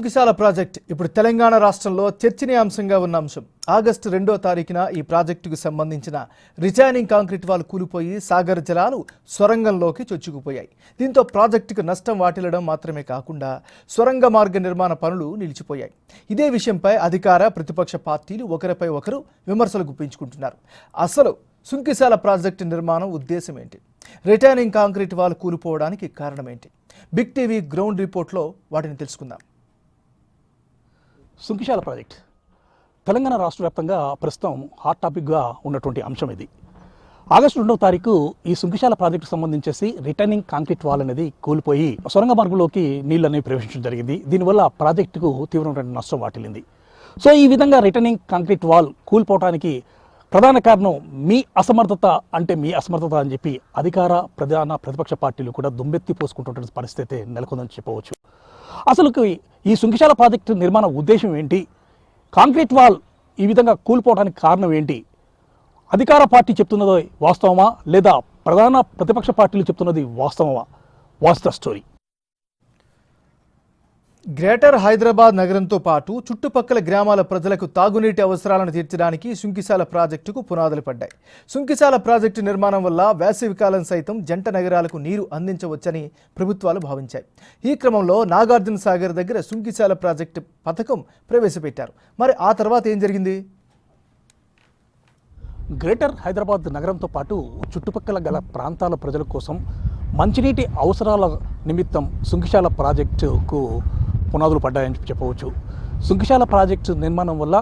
Sunkishala project. ఇప్పుడు తెలంగాణ రాష్ట్రంలో చర్చనీయాంశంగా ఉన్న అంశం. ఆగస్టు రెండో తారీఖున ఈ ప్రాజెక్టుకు సంబంధించిన రిటైనింగ్ కాంక్రీట్ వాల్ కూలిపోయి సాగర్ జలాలు సొరంగంలోకి చొచ్చుకుపోయాయి. దీంతో ప్రాజెక్టుకు నష్టం వాటిల్లడం మాత్రమే కాకుండా సొరంగ మార్గ నిర్మాణ పనులు నిలిచిపోయాయి. ఇదే విషయంపై అధికార ప్రతిపక్ష పార్టీలు ఒకరిపై ఒకరు విమర్శలు గుప్పించుకుంటున్నారు. అసలు సుంకిశాల ప్రాజెక్టు నిర్మాణం ఉద్దేశం ఏంటి? రిటైనింగ్ కాంక్రీట్ వాల్ కూలిపోవడానికి కారణం ఏంటి? బిగ్ టీవీ గ్రౌండ్ రిపోర్ట్లో వాటిని తెలుసుకుందాం. సుంకిశాల ప్రాజెక్ట్. తెలంగాణ రాష్ట్ర వ్యాప్తంగా ప్రస్తుతం హాట్ టాపిక్గా ఉన్నటువంటి అంశం ఇది. ఆగస్టు రెండవ తారీఖు ఈ సుంకిశాల ప్రాజెక్టుకు సంబంధించేసి రిటర్నింగ్ కాంక్రీట్ వాల్ అనేది కూలిపోయి సొరంగ మార్గంలోకి నీళ్ళు అనేవి ప్రవేశించడం జరిగింది. దీనివల్ల ప్రాజెక్టుకు తీవ్రమైన నష్టం వాటిల్లింది. సో ఈ విధంగా రిటర్నింగ్ కాంక్రీట్ వాల్ కూలిపోవడానికి ప్రధాన కారణం మీ అసమర్థత అంటే మీ అసమర్థత అని చెప్పి అధికార ప్రధాన ప్రతిపక్ష పార్టీలు కూడా దుమ్మెత్తి పోసుకుంటున్న పరిస్థితి నెలకొందని చెప్పవచ్చు. అసలు ఈ సుంకిశాల ప్రాజెక్టు నిర్మాణ ఉద్దేశం ఏంటి? కాంక్రీట్ వాల్ ఈ విధంగా కూలిపోవడానికి కారణం ఏంటి? అధికార పార్టీ చెప్తున్నది వాస్తవమా? లేదా ప్రధాన ప్రతిపక్ష పార్టీలు చెప్తున్నది వాస్తవమా? వాస్తవ స్టోరీ. గ్రేటర్ హైదరాబాద్ నగరంతో పాటు చుట్టుపక్కల గ్రామాల ప్రజలకు తాగునీటి అవసరాలను తీర్చడానికి సుంకిశాల ప్రాజెక్టుకు పునాదులు పడ్డాయి. సుంకిశాల ప్రాజెక్టు నిర్మాణం వల్ల వేసవికాలం సైతం జంట నగరాలకు నీరు అందించవచ్చని ప్రభుత్వాలు భావించాయి. ఈ క్రమంలో నాగార్జున సాగర్ దగ్గర సుంకిశాల ప్రాజెక్టు పథకం ప్రవేశపెట్టారు. మరి ఆ తర్వాత ఏం జరిగింది? గ్రేటర్ హైదరాబాద్ నగరంతో పాటు చుట్టుపక్కల గల ప్రాంతాల ప్రజల కోసం మంచినీటి అవసరాల నిమిత్తం సుంకిశాల ప్రాజెక్టుకు పునాదులు పడ్డాయని చెప్పవచ్చు. సుంకిశాల ప్రాజెక్టు నిర్మాణం వల్ల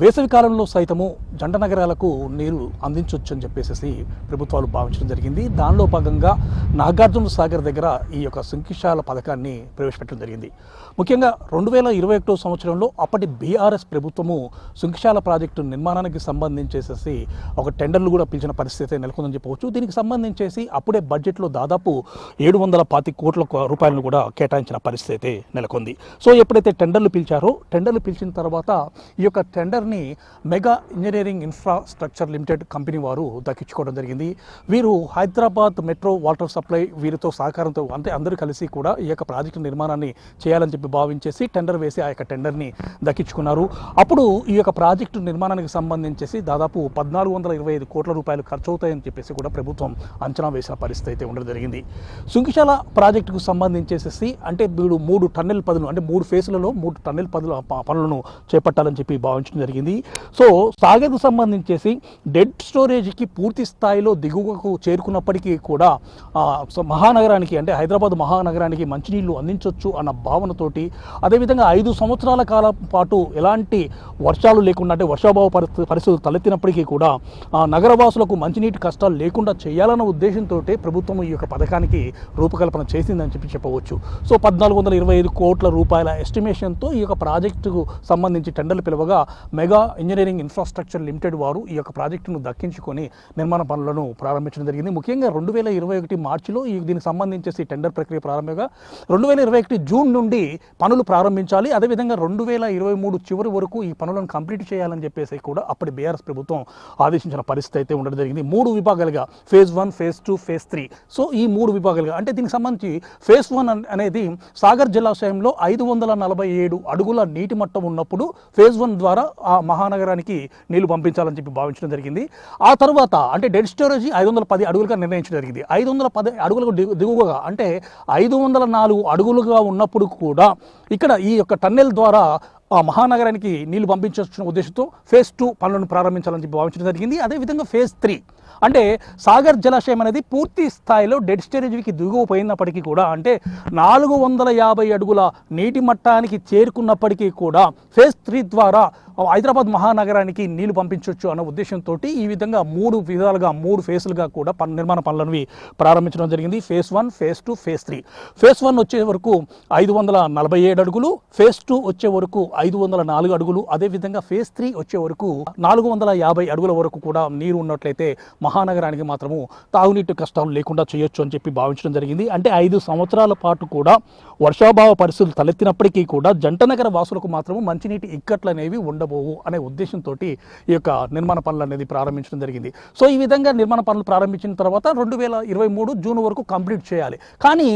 వేసవి కాలంలో సైతము జంట నగరాలకు నీరు అందించవచ్చు అని చెప్పేసి ప్రభుత్వాలు భావించడం జరిగింది. దానిలో భాగంగా నాగార్జున సాగర్ దగ్గర ఈ యొక్క శంకిశాల పథకాన్ని ప్రవేశపెట్టడం జరిగింది. ముఖ్యంగా రెండు వేల ఇరవై ఒకటో సంవత్సరంలో అప్పటి బీఆర్ఎస్ ప్రభుత్వము శంకిశాల ప్రాజెక్టు నిర్మాణానికి సంబంధించేసేసి ఒక టెండర్లు కూడా పిలిచిన పరిస్థితి నెలకొందని చెప్పవచ్చు. దీనికి సంబంధించేసి అప్పుడే బడ్జెట్లో దాదాపు ఏడు వందల పాతి కోట్ల రూపాయలను కూడా కేటాయించిన పరిస్థితి నెలకొంది. సో ఎప్పుడైతే టెండర్లు పిలిచారో టెండర్లు పిలిచిన తర్వాత ఈ యొక్క tender టెండర్ని Mega Engineering Infrastructure Limited company వారు దక్కించుకోవడం జరిగింది. వీరు హైదరాబాద్ మెట్రో వాటర్ సప్లై వీరితో సహకారంతో అంటే అందరూ కలిసి కూడా ఈ యొక్క ప్రాజెక్టు నిర్మాణాన్ని చేయాలని చెప్పి భావించేసి టెండర్ వేసి ఆ యొక్క టెండర్ని దక్కించుకున్నారు. అప్పుడు ఈ యొక్క ప్రాజెక్టు నిర్మాణానికి సంబంధించేసి దాదాపు పద్నాలుగు వందల ఇరవై ఐదు కోట్ల రూపాయలు ఖర్చు అవుతాయని చెప్పేసి కూడా ప్రభుత్వం అంచనా వేసిన పరిస్థితి అయితే ఉండడం జరిగింది. సుంకిశాల ప్రాజెక్టుకు సంబంధించేసేసి అంటే వీడు మూడు టన్నెల్ పదులు అంటే మూడు ఫేసులలో మూడు టన్నెల్ పదుల పనులను చేపట్టాలని చెప్పి భావించడం జరిగింది. సో సాగర్కు సంబంధించేసి డెడ్ స్టోరేజ్కి పూర్తి స్థాయిలో దిగువకు చేరుకున్నప్పటికీ కూడా మహానగరానికి అంటే హైదరాబాద్ మహానగరానికి మంచినీళ్ళు అందించవచ్చు అన్న భావనతోటి అదేవిధంగా ఐదు సంవత్సరాల కాలం పాటు ఎలాంటి వర్షాలు లేకుండా అంటే వర్షాభావ పరిస్థితి పరిస్థితులు తలెత్తినప్పటికీ కూడా నగరవాసులకు మంచినీటి కష్టాలు లేకుండా చేయాలన్న ఉద్దేశంతో ప్రభుత్వం ఈ యొక్క పథకానికి రూపకల్పన చేసిందని చెప్పి చెప్పవచ్చు. సో పద్నాలుగు వందల ఇరవై ఐదు కోట్ల రూపాయల ఎస్టిమేషన్తో ఈ యొక్క ప్రాజెక్టుకు సంబంధించి టెండర్లు పిలవగా మెగా ఇంజనీరింగ్ ఇన్ఫ్రాస్ట్రక్చర్ లిమిటెడ్ వారు ఈ యొక్క ప్రాజెక్టును దక్కించుకొని నిర్మాణ పనులను ప్రారంభించడం జరిగింది. ముఖ్యంగా రెండు వేల ఇరవై ఒకటి మార్చిలో ఈ దీనికి సంబంధించేసి టెండర్ ప్రక్రియ ప్రారంభంగా రెండు వేల ఇరవై ఒకటి జూన్ నుండి పనులు ప్రారంభించాలి. అదేవిధంగా రెండు వేల ఇరవై మూడు చివరి వరకు ఈ పనులను కంప్లీట్ చేయాలని చెప్పేసి కూడా అప్పటి బీఆర్ఎస్ ప్రభుత్వం ఆదేశించిన పరిస్థితి అయితే ఉండడం జరిగింది. మూడు విభాగాలుగా phase one phase two phase three. So ఈ మూడు విభాగాలుగా అంటే దీనికి సంబంధించి ఫేజ్ వన్ అనేది సాగర్ జలాశయంలో ఐదు వందల నలభై ఏడు అడుగుల నీటి మట్టం ఉన్నప్పుడు ఫేజ్ వన్ ద్వారా ఆ మహానగరానికి నీళ్ళు పంపించాలని చెప్పి భావించడం జరిగింది. ఆ తర్వాత అంటే డెడ్ స్టోరేజ్ ఐదు వందల పది అడుగులుగా నిర్ణయించడం జరిగింది. ఐదు వందల పది అడుగులకు దిగువగా అంటే ఐదు వందల నాలుగు అడుగులుగా ఉన్నప్పుడు కూడా ఇక్కడ ఈ యొక్క టన్నెల్ ద్వారా ఆ మహానగరానికి నీళ్ళు పంపించాల్సిన ఉద్దేశంతో ఫేజ్ టూ పనులను ప్రారంభించాలని చెప్పి భావించడం జరిగింది. అదేవిధంగా ఫేజ్ త్రీ అంటే సాగర్ జలాశయం అనేది పూర్తి స్థాయిలో డెడ్ స్టోరేజ్కి దిగువ పోయినప్పటికీ కూడా అంటే నాలుగు వందల యాభై అడుగుల నీటి మట్టానికి చేరుకున్నప్పటికీ కూడా ఫేజ్ త్రీ ద్వారా హైదరాబాద్ మహానగరానికి నీళ్ళు పంపించవచ్చు అన్న ఉద్దేశంతో ఈ విధంగా మూడు విధాలుగా మూడు ఫేసులుగా కూడా పన్ నిర్మాణ పనులను ప్రారంభించడం జరిగింది. Phase one phase two phase three. Phase one వచ్చే వరకు ఐదు వందల నలభై ఏడు అడుగులు ఫేజ్ టూ వచ్చే వరకు ఐదు వందల నాలుగు అడుగులు. అదేవిధంగా ఫేజ్ త్రీ వచ్చే వరకు నాలుగు వందల యాభై అడుగుల వరకు కూడా నీరు ఉన్నట్లయితే మహానగరానికి మాత్రము తాగునీటి కష్టాలు లేకుండా చేయొచ్చు అని చెప్పి భావించడం జరిగింది. అంటే ఐదు సంవత్సరాల పాటు కూడా వర్షాభావ పరిస్థితులు తలెత్తినప్పటికీ కూడా జంటనగర వాసులకు మాత్రము మంచినీటి ఇక్కట్లు అనేవి ఉండబోవు అనే ఉద్దేశంతో ఈ యొక్క నిర్మాణ పనులు అనేది ప్రారంభించడం జరిగింది. సో ఈ విధంగా నిర్మాణ పనులు ప్రారంభించిన తర్వాత రెండు వేల ఇరవై మూడు జూన్ వరకు కంప్లీట్ చేయాలి. కానీ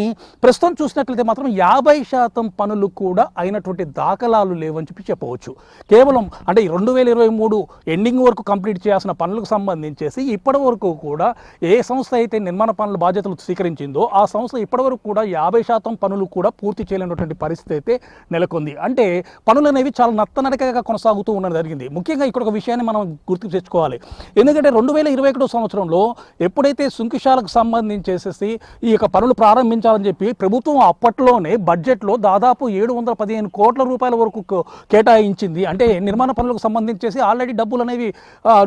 ప్రస్తుతం చూసినట్లయితే మాత్రం యాభై శాతం పనులు కూడా అయినటువంటి దాఖలాలు లేవు. లేవని చెప్పి చెప్పవచ్చు. కేవలం అంటే రెండు వేల ఇరవై మూడు ఎండింగ్ వరకు కంప్లీట్ చేయాల్సిన పనులకు సంబంధించేసి ఇప్పటి వరకు కూడా ఏ సంస్థ అయితే నిర్మాణ పనుల బాధ్యతలు స్వీకరించిందో ఆ సంస్థ ఇప్పటి వరకు కూడా యాభై శాతం పనులు కూడా పూర్తి చేయలేనటువంటి పరిస్థితి అయితే నెలకొంది. అంటే పనులు అనేవి చాలా నత్తనడకగా కొనసాగుతూ ఉండడం జరిగింది. ముఖ్యంగా ఇక్కడ ఒక విషయాన్ని మనం గుర్తు తెచ్చుకోవాలి. ఎందుకంటే రెండు వేల ఇరవై ఒకటో సంవత్సరంలో ఎప్పుడైతే సుంకిశాలకు సంబంధించేసేసి ఈ యొక్క పనులు ప్రారంభించాలని చెప్పి ప్రభుత్వం అప్పట్లోనే బడ్జెట్లో దాదాపు ఏడు వందల పదిహేను కోట్ల రూపాయల వరకు కేటాయించింది. అంటే నిర్మాణ పనులకు సంబంధించేసి ఆల్రెడీ డబ్బులు అనేవి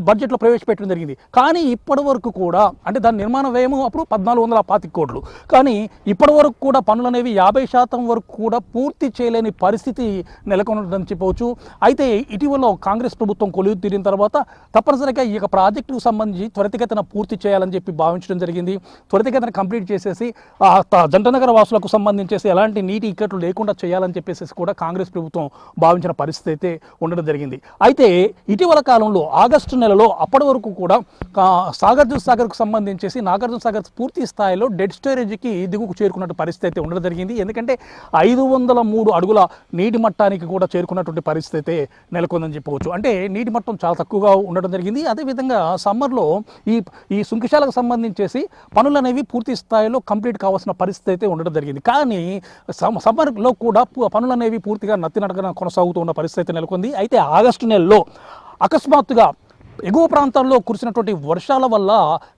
బడ్జెట్లో ప్రవేశపెట్టడం జరిగింది. కానీ ఇప్పటి వరకు కూడా అంటే దాని నిర్మాణ వ్యయము అప్పుడు పద్నాలుగు వందల పాతిక కోట్లు. కానీ ఇప్పటి వరకు కూడా పనులు అనేవి యాభై శాతం వరకు కూడా పూర్తి చేయలేని పరిస్థితి నెలకొనదని చెప్పవచ్చు. అయితే ఇటీవల కాంగ్రెస్ ప్రభుత్వం కొలువు తీరిన తర్వాత తప్పనిసరిగా ఈ యొక్క ప్రాజెక్టుకు సంబంధించి త్వరితగతిన పూర్తి చేయాలని చెప్పి భావించడం జరిగింది. త్వరితగతిన కంప్లీట్ చేసేసి జంట నగర జంటనగర వాసులకు సంబంధించేసి ఎలాంటి నీటి ఇక్కట్లు లేకుండా చేయాలని చెప్పేసి కూడా కాంగ్రెస్ ప్రభుత్వం భావించిన పరిస్థితి అయితే ఉండడం జరిగింది. అయితే ఇటీవల కాలంలో ఆగస్టు నెలలో అప్పటి వరకు కూడా సాగర్జున సాగర్కు సంబంధించేసి నాగార్జున సాగర్ పూర్తి స్థాయిలో డెడ్ స్టోరేజ్కి దిగుకు చేరుకున్నట్టు పరిస్థితి అయితే ఉండడం జరిగింది. ఎందుకంటే ఐదు వందల మూడు అడుగుల నీటి మట్టానికి కూడా చేరుకున్నటువంటి పరిస్థితి అయితే నెలకొందని చెప్పవచ్చు. అంటే నీటి మట్టం చాలా తక్కువగా ఉండడం జరిగింది. అదేవిధంగా సమ్మర్లో ఈ ఈ సుంకిశాలకు సంబంధించేసి పనులు అనేవి పూర్తి స్థాయిలో కంప్లీట్ కావాల్సిన పరిస్థితి అయితే ఉండడం జరిగింది. కానీ సమ్- సమ్మర్లో కూడా పనులు అనేవి పూర్తిగా నత్తినడకన కొనసాగుతూ ఉన్న పరిస్థితి నెలకొంది. అయితే ఆగస్టు నెలలో అకస్మాత్తుగా ఎగువ ప్రాంతాల్లో కురిసినటువంటి వర్షాల వల్ల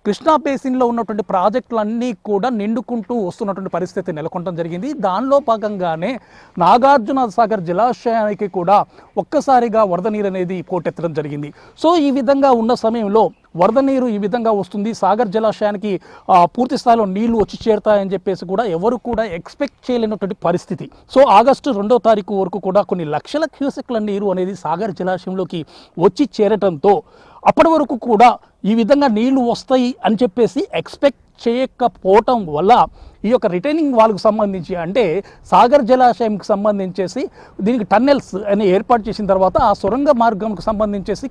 కృష్ణా బేసిన్లో ఉన్నటువంటి ప్రాజెక్టులన్నీ కూడా నిండుకుంటూ వస్తున్నటువంటి పరిస్థితి నెలకొనడం జరిగింది. దానిలో భాగంగానే నాగార్జున సాగర్ జలాశయానికి కూడా ఒక్కసారిగా వరద నీరు అనేది పోటెత్తడం జరిగింది. సో ఈ విధంగా ఉన్న సమయంలో వరద నీరు ఈ విధంగా వస్తుంది. సాగర్ జలాశయానికి పూర్తి స్థాయిలో నీళ్ళు వచ్చి చేరుతాయని చెప్పేసి కూడా ఎవరు కూడా ఎక్స్పెక్ట్ చేయలేనటువంటి పరిస్థితి. సో ఆగస్టు రెండో తారీఖు వరకు కూడా కొన్ని లక్షల క్యూసెక్ల నీరు అనేది సాగర్ జలాశయంలోకి వచ్చి చేరటంతో అప్పటి వరకు కూడా ఈ విధంగా నీళ్ళు వస్తాయి అని చెప్పేసి ఎక్స్పెక్ట్ చేయకపోవటం వల్ల ఈ యొక్క రిటైనింగ్ వాళ్ళకు సంబంధించి అంటే సాగర్ జలాశయంకి సంబంధించేసి దీనికి టన్నెల్స్ అని ఏర్పాటు చేసిన తర్వాత ఆ సొరంగ మార్గంకు సంబంధించేసి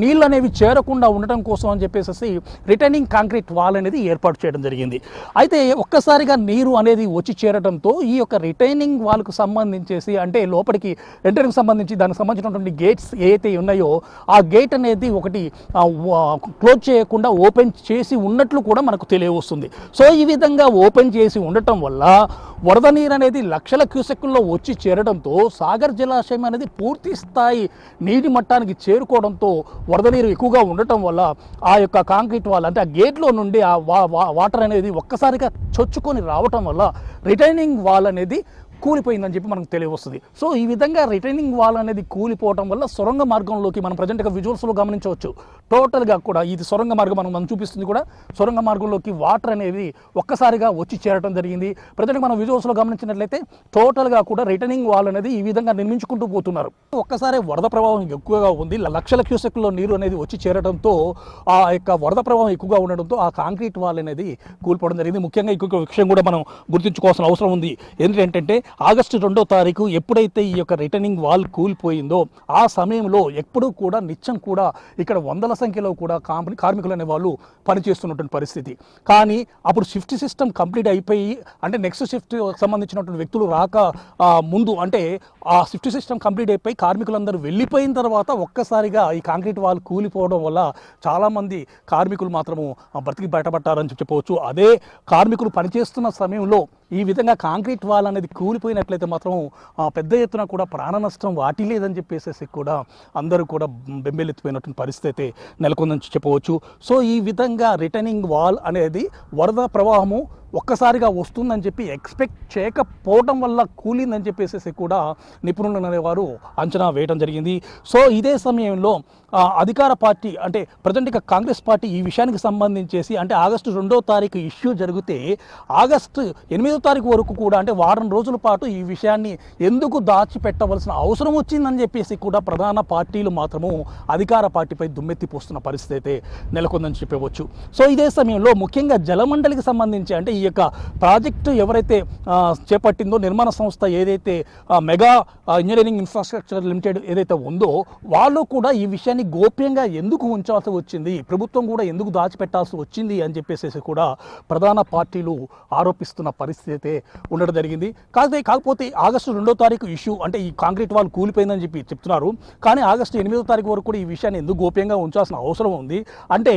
నీళ్ళు అనేవి చేరకుండా ఉండటం కోసం అని చెప్పేసి రిటైనింగ్ కాంక్రీట్ వాల్ అనేది ఏర్పాటు చేయడం జరిగింది. అయితే ఒక్కసారిగా నీరు అనేది వచ్చి చేరడంతో ఈ యొక్క రిటైనింగ్ వాల్కు సంబంధించేసి అంటే లోపలికి ఎంటర్కి సంబంధించి దానికి సంబంధించినటువంటి గేట్స్ ఏవైతే ఉన్నాయో ఆ గేట్ అనేది ఒకటి క్లోజ్ చేయకుండా ఓపెన్ చేసి ఉన్నట్లు కూడా మనకు తెలియవస్తుంది. సో ఈ విధంగా ఓపెన్ చేసి ఉండటం వల్ల వరద నీరు అనేది లక్షల క్యూసెక్కుల్లో వచ్చి చేరడంతో సాగర్ జలాశయం అనేది పూర్తి స్థాయి నీటి మట్టానికి చేరుకోవడంతో వరద నీరు ఎక్కువగా ఉండటం వల్ల ఆ యొక్క కాంక్రీట్ వాల్ అంటే ఆ గేట్లో నుండి ఆ వా వా- వాటర్ అనేది ఒక్కసారిగా చొచ్చుకొని రావటం వల్ల రిటైనింగ్ వాల్ అనేది కూలిపోయిందని చెప్పి మనకు తెలియవస్తుంది. సో ఈ విధంగా రిటైనింగ్ వాల్ అనేది కూలిపోవడం వల్ల సొరంగ మార్గంలోకి మనం ప్రజెంట్గా విజువల్స్లో గమనించవచ్చు. టోటల్గా కూడా ఇది సొరంగ మార్గం మనం మనం చూపిస్తుంది కూడా. సొరంగ మార్గంలోకి వాటర్ అనేది ఒక్కసారిగా వచ్చి చేరడం జరిగింది. ప్రజెంట్ మనం విజువల్స్లో గమనించినట్లయితే టోటల్గా కూడా రిటర్నింగ్ వాల్ అనేది ఈ విధంగా నిర్మించుకుంటూ పోతున్నారు. ఒక్కసారి వరద ప్రభావం ఎక్కువగా ఉంది. లక్షల క్యూసెక్లో నీరు అనేది వచ్చి చేరడంతో ఆ యొక్క వరద ప్రభావం ఎక్కువగా ఉండడంతో ఆ కాంక్రీట్ వాల్ అనేది కూలిపోవడం జరిగింది. ముఖ్యంగా ఇంకొక విషయం కూడా మనం గుర్తుంచుకోవాల్సిన అవసరం ఉంది. ఏంటంటే ఆగస్టు రెండో తారీఖు ఎప్పుడైతే ఈ యొక్క రిటర్నింగ్ వాల్ కూలిపోయిందో ఆ సమయంలో ఎప్పుడూ కూడా నిత్యం కూడా ఇక్కడ వందల సంఖ్యలో కూడా కార్మికులు అనే వాళ్ళు పనిచేస్తున్నటువంటి పరిస్థితి. కానీ అప్పుడు షిఫ్ట్ సిస్టమ్ కంప్లీట్ అయిపోయి అంటే నెక్స్ట్ షిఫ్ట్ సంబంధించినటువంటి వ్యక్తులు రాక ముందు అంటే ఆ షిఫ్ట్ సిస్టమ్ కంప్లీట్ అయిపోయి కార్మికులందరూ వెళ్ళిపోయిన తర్వాత ఒక్కసారిగా ఈ కాంక్రీట్ వాల్ కూలిపోవడం వల్ల చాలామంది కార్మికులు మాత్రము బ్రతికి బయటపడ్డారని చెప్పవచ్చు అదే కార్మికులు పనిచేస్తున్న సమయంలో ఈ విధంగా కాంక్రీట్ వాల్ అనేది కూలిపోయినట్లయితే మాత్రం పెద్ద ఎత్తున కూడా ప్రాణ నష్టం వాటి లేదని చెప్పేసి కూడా అందరూ కూడా బెంబేలెత్తిపోయినటువంటి పరిస్థితి అయితే నెలకొందని చెప్పవచ్చు. సో ఈ విధంగా రిటర్నింగ్ వాల్ అనేది వరద ప్రవాహము ఒక్కసారిగా వస్తుందని చెప్పి ఎక్స్పెక్ట్ చేయకపోవడం వల్ల కూలిందని చెప్పేసి కూడా నిపుణులు అనేవారు అంచనా వేయడం జరిగింది. సో ఇదే సమయంలో అధికార పార్టీ అంటే ప్రజెంట్ ఇక కాంగ్రెస్ పార్టీ ఈ విషయానికి సంబంధించేసి అంటే ఆగస్టు రెండో తారీఖు ఇష్యూ జరిగితే ఆగస్టు ఎనిమిదో తారీఖు వరకు కూడా అంటే వారం రోజుల పాటు ఈ విషయాన్ని ఎందుకు దాచిపెట్టవలసిన అవసరం వచ్చిందని చెప్పేసి కూడా ప్రధాన పార్టీలు మాత్రము అధికార పార్టీపై దుమ్మెత్తిపోస్తున్న పరిస్థితి అయితే నెలకొందని చెప్పవచ్చు. సో ఇదే సమయంలో ముఖ్యంగా జలమండలికి సంబంధించి అంటే ఈ యొక్క ప్రాజెక్టు ఎవరైతే చేపట్టిందో నిర్మాణ సంస్థ ఏదైతే మెగా ఇంజనీరింగ్ ఇన్ఫ్రాస్ట్రక్చర్ లిమిటెడ్ ఏదైతే ఉందో వాళ్ళు కూడా ఈ విషయాన్ని గోప్యంగా ఎందుకు ఉంచాల్సి వచ్చింది ప్రభుత్వం కూడా ఎందుకు దాచిపెట్టాల్సి వచ్చింది అని చెప్పేసి కూడా ప్రధాన పార్టీలు ఆరోపిస్తున్న పరిస్థితి అయితే ఉండడం జరిగింది. కాకపోతే కాకపోతే ఆగస్టు రెండో తారీఖు ఇష్యూ అంటే ఈ కాంక్రీట్ వాళ్ళు కూలిపోయిందని చెప్పి చెప్తున్నారు. కానీ ఆగస్టు ఎనిమిదో తారీఖు వరకు కూడా ఈ విషయాన్ని ఎందుకు గోప్యంగా ఉంచాల్సిన అవసరం ఉంది? అంటే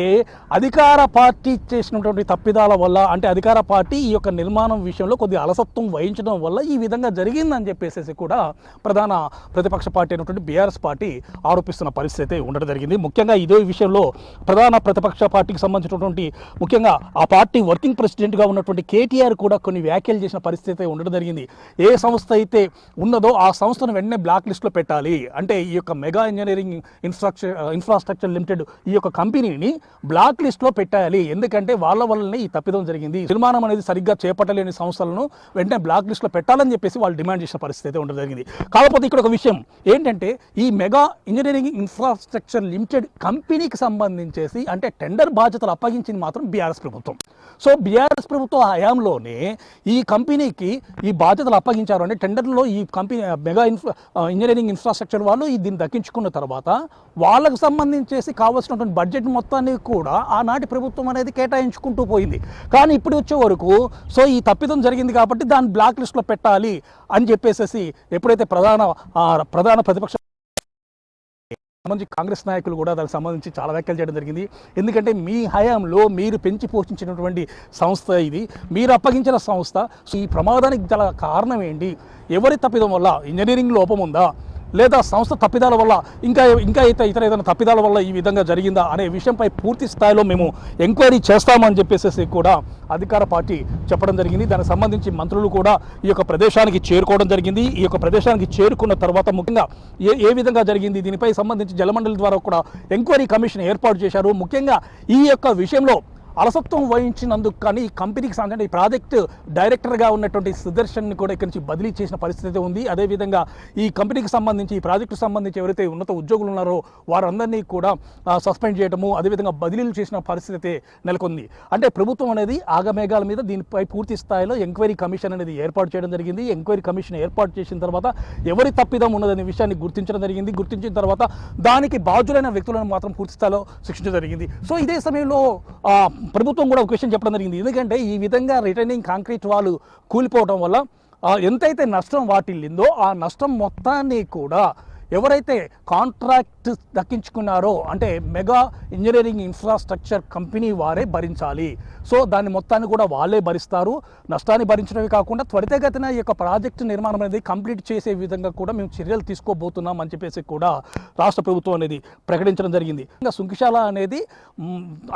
అధికార పార్టీ చేసినటువంటి తప్పిదాల వల్ల అంటే అధికార పార్టీ ఈ యొక్క నిర్మాణం విషయంలో కొద్దిగా అలసత్వం వహించడం వల్ల ఈ విధంగా జరిగిందని చెప్పేసి కూడా ప్రధాన ప్రతిపక్ష పార్టీ అయినటువంటి బీఆర్ఎస్ పార్టీ ఆరోపిస్తున్న పరిస్థితి అయితే ఉండడం జరిగింది. ముఖ్యంగా ఇదే విషయంలో ప్రధాన ప్రతిపక్ష పార్టీకి సంబంధించినటువంటి ముఖ్యంగా ఆ పార్టీ వర్కింగ్ ప్రెసిడెంట్గా ఉన్నటువంటి కేటీఆర్ కూడా కొన్ని వ్యాఖ్యలు చేసిన పరిస్థితి ఉండడం జరిగింది. ఏ సంస్థ అయితే ఉన్నదో ఆ సంస్థను వెంటనే బ్లాక్ లిస్ట్లో పెట్టాలి. అంటే ఈ యొక్క Mega Engineering Infrastructure Infrastructure Limited ఈ యొక్క కంపెనీని బ్లాక్ లిస్ట్లో పెట్టాలి. ఎందుకంటే వాళ్ళ వల్లనే ఈ తప్పిదం జరిగింది. నిర్మాణం అనేది సరిగ్గా చేపట్టలేని సంస్థలను వెంటనే బ్లాక్ లిస్ట్లో పెట్టాలని చెప్పేసి వాళ్ళు డిమాండ్ చేసిన పరిస్థితి అయితే ఉండడం జరిగింది. కాకపోతే ఇక్కడ ఒక విషయం ఏంటంటే ఈ మెగా ఇంజనీరింగ్ ఇన్ఫ్రాస్ట్రక్చర్ లిమిటెడ్ కంపెనీకి సంబంధించేసి అంటే టెండర్ బాధ్యతలు అప్పగించింది మాత్రం బీఆర్ఎస్ ప్రభుత్వం. సో బీఆర్ఎస్ ప్రభుత్వ హయాంలోనే ఈ కంపెనీకి ఈ బాధ్యతలు అప్పగించారు. అంటే టెండర్లో ఈ company Mega Infra Engineering Infrastructure వాళ్ళు దీన్ని దక్కించుకున్న తర్వాత వాళ్ళకు సంబంధించేసి కావాల్సినటువంటి బడ్జెట్ మొత్తాన్ని కూడా ఆనాటి ప్రభుత్వం అనేది కేటాయించుకుంటూ పోయింది. కానీ ఇప్పుడు వచ్చే వరకు. సో ఈ తప్పిదం జరిగింది కాబట్టి దాన్ని బ్లాక్ లిస్ట్లో పెట్టాలి అని చెప్పేసి ఎప్పుడైతే ప్రధాన ప్రధాన ప్రతిపక్ష సంబంధించి కాంగ్రెస్ నాయకులు కూడా దానికి సంబంధించి చాలా వ్యాఖ్యలు చేయడం జరిగింది. ఎందుకంటే మీ హయాంలో మీరు పెంచి పోషించినటువంటి సంస్థ ఇది. మీరు అప్పగించిన సంస్థ. సో ఈ ప్రమాదానికి గల కారణం ఏంటి? ఎవరి తప్పిదం వల్ల? ఇంజనీరింగ్ లోపం ఉందా? లేదా సంస్థ తప్పిదాల వల్ల ఇంకా ఇంకా ఇతర ఇతర ఏదైనా తప్పిదాల వల్ల ఈ విధంగా జరిగిందా అనే విషయంపై పూర్తి స్థాయిలో మేము ఎంక్వైరీ చేస్తామని చెప్పేసి కూడా అధికార పార్టీ చెప్పడం జరిగింది. దానికి సంబంధించి మంత్రులు కూడా ఈ యొక్క ప్రదేశానికి చేరుకోవడం జరిగింది. ఈ యొక్క ప్రదేశానికి చేరుకున్న తర్వాత ముఖ్యంగా ఏ ఏ విధంగా జరిగింది? దీనిపై సంబంధించి జలమండలి ద్వారా కూడా ఎంక్వైరీ కమిషన్ ఏర్పాటు చేశారు. ముఖ్యంగా ఈ యొక్క విషయంలో అలసత్వం వహించినందుకు కానీ ఈ కంపెనీకి సంబంధించిన ఈ ప్రాజెక్ట్ డైరెక్టర్గా ఉన్నటువంటి సుదర్శన్ని కూడా ఇక్కడి నుంచి బదిలీ చేసిన పరిస్థితి ఉంది. అదేవిధంగా ఈ కంపెనీకి సంబంధించి ఈ ప్రాజెక్టుకు సంబంధించి ఎవరైతే ఉన్నత ఉద్యోగులు ఉన్నారో వారందరినీ కూడా సస్పెండ్ చేయడము అదేవిధంగా బదిలీలు చేసిన పరిస్థితి నెలకొంది. అంటే ప్రభుత్వం అనేది ఆగమేఘాల మీద దీనిపై పూర్తి స్థాయిలో ఎంక్వైరీ కమిషన్ అనేది ఏర్పాటు చేయడం జరిగింది. ఎంక్వైరీ కమిషన్ ఏర్పాటు చేసిన తర్వాత ఎవరి తప్పిదం ఉన్నదనే విషయాన్ని గుర్తించడం జరిగింది. గుర్తించిన తర్వాత దానికి బాధ్యులైన వ్యక్తులను మాత్రం పూర్తి స్థాయిలో శిక్షించడం జరిగింది. సో ఇదే సమయంలో ప్రభుత్వం కూడా ఒక విషయం చెప్పడం జరిగింది. ఎందుకంటే ఈ విధంగా రిటర్నింగ్ కాంక్రీట్ వాళ్ళు కూలిపోవడం వల్ల ఎంతైతే నష్టం వాటిల్లిందో ఆ నష్టం మొత్తాన్ని కూడా ఎవరైతే కాంట్రాక్ట్ దక్కించుకున్నారో అంటే మెగా ఇంజనీరింగ్ ఇన్ఫ్రాస్ట్రక్చర్ కంపెనీ వారే భరించాలి. సో దాని మొత్తాన్ని కూడా వాళ్ళే భరిస్తారు. నష్టాన్ని భరించడమే కాకుండా త్వరితగతిన ఈ యొక్క ప్రాజెక్టు నిర్మాణం అనేది కంప్లీట్ చేసే విధంగా కూడా మేము చర్యలు తీసుకోబోతున్నాం అని చెప్పేసి కూడా రాష్ట్ర ప్రభుత్వం అనేది ప్రకటించడం జరిగింది. ఇంకా సుంకిశాల అనేది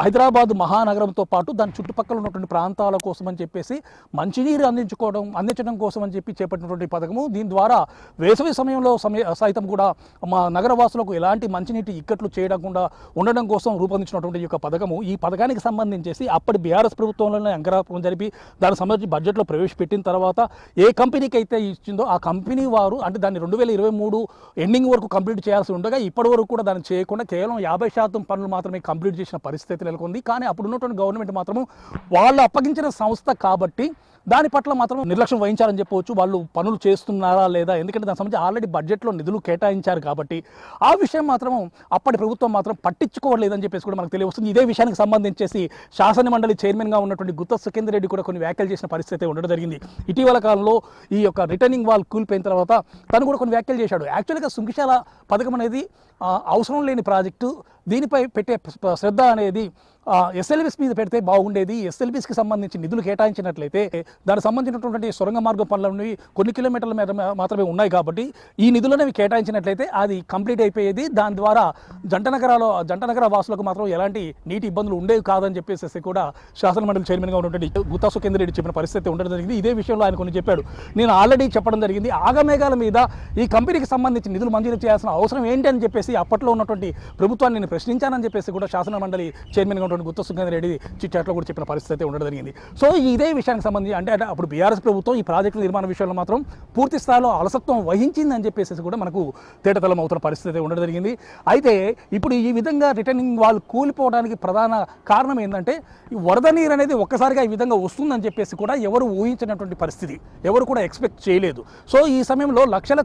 హైదరాబాద్ మహానగరంతో పాటు దాని చుట్టుపక్కల ఉన్నటువంటి ప్రాంతాల కోసం అని చెప్పేసి మంచినీరు అందించుకోవడం అందించడం కోసం అని చెప్పి చేపట్టినటువంటి పథకము. దీని ద్వారా వేసవి సమయంలో సమయ సైతం కూడా మా నగరవాసులకు ఎలాంటి మంచినీటి ఇక్కట్లు చేయకుండా ఉండడం కోసం రూపొందించినటువంటి ఈ యొక్క పథకము ఈ పథకానికి సంబంధించేసి అప్పటి బీఆర్ఎస్ ప్రభుత్వంలోనే అంకరాపం జరిపి దానికి సంబంధించి బడ్జెట్లో ప్రవేశపెట్టిన తర్వాత ఏ కంపెనీకి అయితే ఇచ్చిందో ఆ కంపెనీ వారు అంటే దాన్ని రెండు వేల ఇరవై మూడు ఎండింగ్ వరకు కంప్లీట్ చేయాల్సి ఉండగా ఇప్పటి వరకు కూడా దాన్ని చేయకుండా కేవలం యాభై శాతం పనులు మాత్రమే కంప్లీట్ చేసిన పరిస్థితి నెలకొంది. కానీ అప్పుడు ఉన్నటువంటి గవర్నమెంట్ మాత్రము వాళ్ళు అప్పగించిన సంస్థ కాబట్టి దాని పట్ల మాత్రం నిర్లక్ష్యం వహించారని చెప్పవచ్చు. వాళ్ళు పనులు చేస్తున్నారా లేదా? ఎందుకంటే దానికి సంబంధించి ఆల్రెడీ బడ్జెట్లో నిధులు కేటాయించారు కాబట్టి ఆ విషయం మాత్రం అప్పటి ప్రభుత్వం మాత్రం పట్టించుకోవట్లేదని చెప్పేసి కూడా మనకు తెలియవస్తుంది. ఇదే విషయానికి సంబంధించేసి శాసన మండలి చైర్మన్గా ఉన్నటువంటి గుత్త సుఖేందర్ రెడ్డి కూడా కొన్ని వ్యాఖ్యలు చేసిన పరిస్థితి ఉండడం జరిగింది. ఇటీవల కాలంలో ఈ యొక్క రిటర్నింగ్ వాల్ కూలిపోయిన తర్వాత తను కూడా కొన్ని వ్యాఖ్యలు చేశాడు. యాక్చువల్గా సుంకిశాల పథకం అనేది అవసరం లేని ప్రాజెక్టు దీనిపై పెట్టే శ్రద్ధ అనేది ఎస్ఎల్బిస్ మీద పెడితే బాగుండేది. ఎస్ఎల్బిస్కి సంబంధించి నిధులు కేటాయించినట్లయితే దానికి సంబంధించినటువంటి సొరంగ మార్గ పనులవి కొన్ని కిలోమీటర్ల మీద మాత్రమే ఉన్నాయి కాబట్టి ఈ నిధులు అనేవి కేటాయించినట్లయితే అది కంప్లీట్ అయిపోయేది. దాని ద్వారా జంట నగరాల జంట నగర వాసులకు మాత్రం ఎలాంటి నీటి ఇబ్బందులు ఉండేవి కాదని చెప్పేసి కూడా శాసనమండలి చైర్మన్గా ఉన్నటువంటి గుత్తా సుఖేందర్ రెడ్డి చెప్పిన పరిస్థితి ఉండడం జరిగింది. ఇదే విషయంలో ఆయన కొన్ని చెప్పాడు. నేను ఆల్రెడీ చెప్పడం జరిగింది. ఆగమేఘాల మీద ఈ కంపెనీకి సంబంధించి నిధులు మంజూరు చేయాల్సిన అవసరం ఏంటి అని చెప్పేసి అప్పట్లో ఉన్నటువంటి ప్రభుత్వాన్ని నేను ప్రశ్నించానని చెప్పేసి కూడా శాసన మండలి చైర్మన్గా ఉన్నటువంటి గుత్త సుఖేందర్ రెడ్డి చిట్చాట్లో కూడా చెప్పిన పరిస్థితి అయితే ఉండడం జరిగింది. సో ఇదే విషయానికి సంబంధించి అంటే అంటే అప్పుడు బీఆర్ఎస్ ప్రభుత్వం ఈ ప్రాజెక్టు నిర్మాణ విషయంలో మాత్రం పూర్తి స్థాయిలో అలసత్వం వహించిందని చెప్పేసి కూడా మనకు తేటతలం అవుతున్న పరిస్థితి అయితే ఉండడం జరిగింది. అయితే ఇప్పుడు ఈ విధంగా రిటర్నింగ్ వాళ్ళు కూలిపోవడానికి ప్రధాన కారణం ఏంటంటే ఈ వరద నీరు అనేది ఒక్కసారిగా ఈ విధంగా వస్తుందని చెప్పేసి కూడా ఎవరు ఊహించినటువంటి పరిస్థితి ఎవరు కూడా ఎక్స్పెక్ట్ చేయలేదు. సో ఈ సమయంలో లక్షల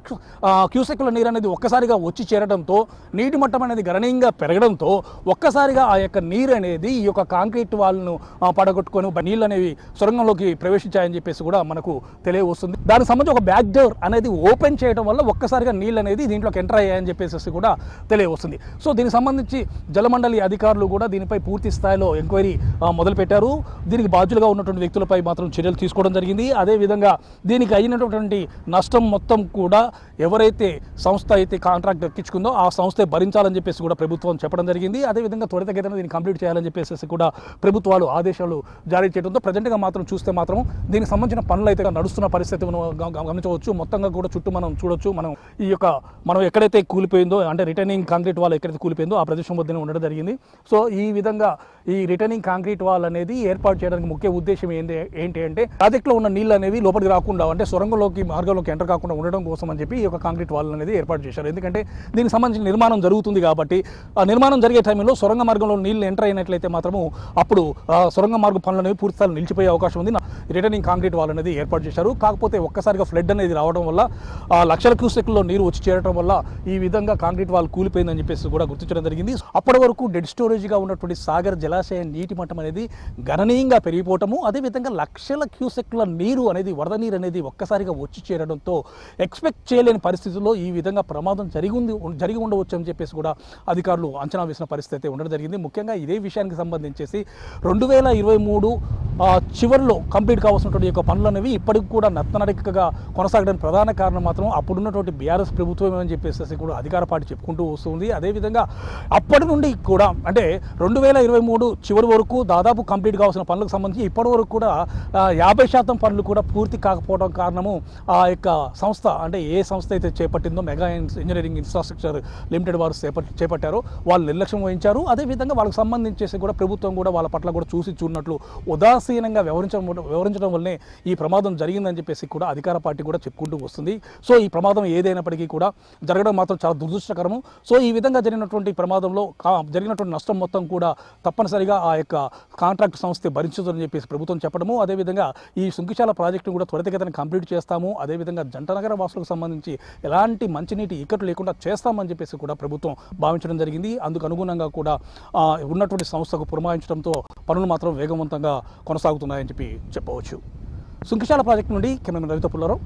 క్యూసెక్ల నీరు అనేది ఒక్కసారిగా వచ్చి చేరడంతో నీటి మట్టం అనేది గణనీయంగా చేయడంతో ఒక్కసారిగా ఆ యొక్క నీరు అనేది ఈ యొక్క కాంక్రీట్ వాళ్ళను పడగొట్టుకొని నీళ్ళు అనేవి సొరంగంలోకి ప్రవేశించాయని చెప్పేసి కూడా మనకు తెలియవస్తుంది. దానికి సంబంధించి ఒక బ్యాక్ డోర్ అనేది ఓపెన్ చేయడం వల్ల ఒక్కసారిగా నీళ్ళు అనేది దీంట్లోకి ఎంటర్ అయ్యాయని చెప్పేసి కూడా తెలియవస్తుంది. సో దీనికి సంబంధించి జలమండలి అధికారులు కూడా దీనిపై పూర్తి స్థాయిలో ఎంక్వైరీ మొదలుపెట్టారు. దీనికి బాధ్యులుగా ఉన్నటువంటి వ్యక్తులపై మాత్రం చర్యలు తీసుకోవడం జరిగింది. అదేవిధంగా దీనికి అయినటువంటి నష్టం మొత్తం కూడా ఎవరైతే సంస్థ అయితే కాంట్రాక్ట్ ఎక్కించుకుందో ఆ సంస్థ భరించాలని చెప్పేసి కూడా ప్రభుత్వం చెప్పారు చెప్పడం జరిగింది. అదేవిధంగా త్వరితగతిన దీన్ని కంప్లీట్ చేయాలని చెప్పేసి కూడా ప్రభుత్వాలు ఆదేశాలు జారీ చేయడంతో ప్రజెంట్గా మాత్రం చూస్తే మాత్రం దీనికి సంబంధించిన పనులు అయితే నడుస్తున్న పరిస్థితి గమనించవచ్చు. మొత్తంగా కూడా చుట్టూ మనం చూడొచ్చు. మనం ఈ యొక్క మనం ఎక్కడైతే కూలిపోయిందో అంటే రిటర్నింగ్ కాంక్రీట్ వాల్ ఎక్కడైతే కూలిపోయిందో ఆ ప్రదేశం వద్దనే ఉండడం జరిగింది. సో ఈ విధంగా ఈ రిటర్నింగ్ కాంక్రీట్ వాల్ అనేది ఏర్పాటు చేయడానికి ముఖ్య ఉద్దేశం ఏంటి ఏంటి అంటే ప్రాజెక్ట్లో ఉన్న నీళ్ళు అనేవి లోపలికి రాకుండా అంటే సొరంగంలోకి మార్గంలోకి ఎంటర్ కాకుండా ఉండడం కోసం అని చెప్పి ఈ యొక్క కాంక్రీట్ వాల్ అనేది ఏర్పాటు చేశారు. ఎందుకంటే దీనికి సంబంధించిన నిర్మాణం జరుగుతుంది కాబట్టి ఆ నిర్మాణం జరిగే టైంలో సొరంగ మార్గంలో నీళ్ళు ఎంటర్ అయినట్లయితే మాత్రము అప్పుడు సొరంగ మార్గం పనులు అనేవి పూర్తిస్థాయిలో నిలిచిపోయే అవకాశం ఉంది. రిటర్నింగ్ కాంక్రీట్ వాల్ అనేది ఏర్పాటు చేశారు. కాకపోతే ఒక్కసారిగా ఫ్లడ్ అనేది రావడం వల్ల లక్షల క్యూసెక్లో నీరు వచ్చి చేరడం వల్ల ఈ విధంగా కాంక్రీట్ వాల్ కూలిపోయిందని చెప్పేసి కూడా గుర్తించడం జరిగింది. అప్పటి వరకు డెడ్ స్టోరేజ్గా ఉన్నటువంటి సాగర్ జలాశయ నీటి మట్టం అనేది గణనీయంగా పెరిగిపోవటము అదేవిధంగా లక్షల క్యూసెక్ల నీరు అనేది వరద నీరు అనేది ఒక్కసారిగా వచ్చి చేరడంతో ఎక్స్పెక్ట్ చేయలేని పరిస్థితుల్లో ఈ విధంగా ప్రమాదం జరిగి ఉంది జరిగి ఉండవచ్చు అని చెప్పేసి కూడా అధికారులు అంచనా వేసిన పరిస్థితి అయితే ఉండడం జరిగింది. ముఖ్యంగా ఇదే విషయానికి సంబంధించేసి రెండు వేల ఇరవై మూడు చివరిలో కంప్లీట్ కావాల్సినటువంటి యొక్క పనులు అనేవి ఇప్పటికి కూడా నత్తనడకగా కొనసాగడానికి ప్రధాన కారణం మాత్రం అప్పుడున్నటువంటి బీఆర్ఎస్ ప్రభుత్వం అని చెప్పేసి కూడా అధికార పార్టీ చెప్పుకుంటూ వస్తుంది. అదేవిధంగా అప్పటి నుండి కూడా అంటే రెండు వేల ఇరవై మూడు చివరి వరకు దాదాపు కంప్లీట్ కావాల్సిన పనులకు సంబంధించి ఇప్పటి వరకు కూడా యాభై శాతం పనులు కూడా పూర్తి కాకపోవడం కారణము ఆ యొక్క సంస్థ అంటే ఏ సంస్థ అయితే చేపట్టిందో మెగా ఇంజనీరింగ్ ఇన్ఫ్రాస్ట్రక్చర్ లిమిటెడ్ వారు చేపట్ చేపట్టారో వాళ్ళు నిర్లక్ష్యం వహించారు. అదేవిధంగా వాళ్ళకి సంబంధించేసి కూడా ప్రభుత్వం కూడా వాళ్ళ పట్ల కూడా చూసి చూడనట్లు ఉదాసీనంగా వ్యవహరించడం వ్యవహరించడం వల్లనే ఈ ప్రమాదం జరిగిందని చెప్పేసి కూడా అధికార పార్టీ కూడా చెప్పుకుంటూ వస్తుంది. సో ఈ ప్రమాదం ఏదైనప్పటికీ కూడా జరగడం మాత్రం చాలా దురదృష్టకరము. సో ఈ విధంగా జరిగినటువంటి ప్రమాదంలో జరిగినటువంటి నష్టం మొత్తం కూడా తప్పనిసరిగా ఆ యొక్క కాంట్రాక్ట్ సంస్థ భరించుతుందని చెప్పేసి ప్రభుత్వం చెప్పడము. అదేవిధంగా ఈ సుంకిశాల ప్రాజెక్టును కూడా త్వరితగతిన కంప్లీట్ చేస్తాము. అదేవిధంగా జంటనగర వాసులకు సంబంధించి ఎలాంటి మంచినీటి ఇక్కట్లు లేకుండా చేస్తామని చెప్పేసి కూడా ప్రభుత్వం భావించడం జరిగింది. అందుకు అనుగుణంగా కూడా ఉన్నటువంటి సంస్థకు పురమాయించడంతో పనులు మాత్రం వేగవంతంగా కొనసాగుతున్నాయని చెప్పి చెప్పవచ్చు. సుంకిశాల ప్రాజెక్టు నుండి కెమెరామెన్ రవితో పుల్లారావు.